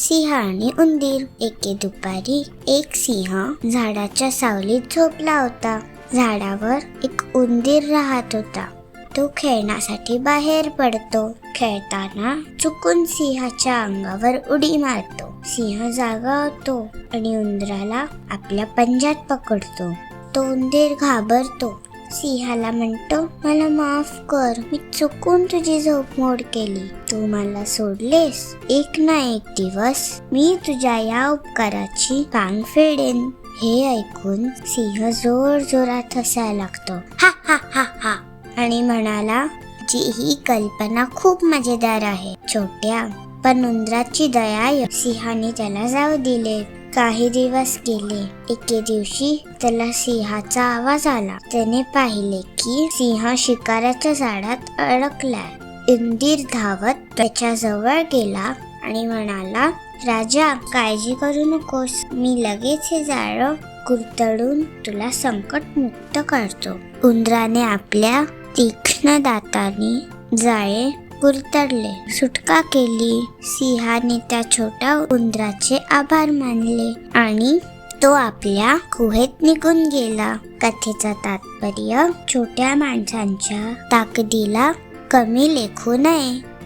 सिंह आणि उंदीर एके दुपारी एक सिंह झाडाच्या सावलीत झोपला होता. झाडावर एक उंदीर राहत होता. तो खेळण्यासाठी बाहेर पडतो. खेळताना चुकून सिंहाच्या अंगावर उडी मारतो. सिंह जागा होतो आणि उंदराला आपल्या पंजात पकडतो. तो उंदीर घाबरतो. सिंहाला म्हणतो मला माफ कर मी चुकून तुझी झोप मोड केली. तू मला सोडलेस. एक ना एक दिवस मी तुझ्या या उपकाराची कांग फेडेन. हे ऐकून सिंह जोर जोरात हसायला लागतो. हा हा हा हा. आणि म्हणाला जी ही कल्पना खूप मजेदार आहे छोट्या. पण उंदराची दया सिंहाने त्याला जाऊ दिले. काही दिवस गेले. एके दिवशी त्याला सिंहाचा आवाज आला. त्याने पाहिले की सिंह शिकाऱ्याच्या झाडात अडकलाय. इंदिर धावत त्याच्याजवळ गेला आणि म्हणाला राजा काळजी करू नकोस. मी लगेच हे जाळं कुरतडून तुला संकट मुक्त करतो. उंदराने आपल्या तीक्ष्ण दाताने जाळे कुरतडले सुटका केली. सिंहाने त्या छोट्या उंदराचे आभार मानले आणि तो आपल्या गुहेत निघून गेला. कथेचा तात्पर्य छोट्या माणसांच्या ताकदीला कमी लेखू नये.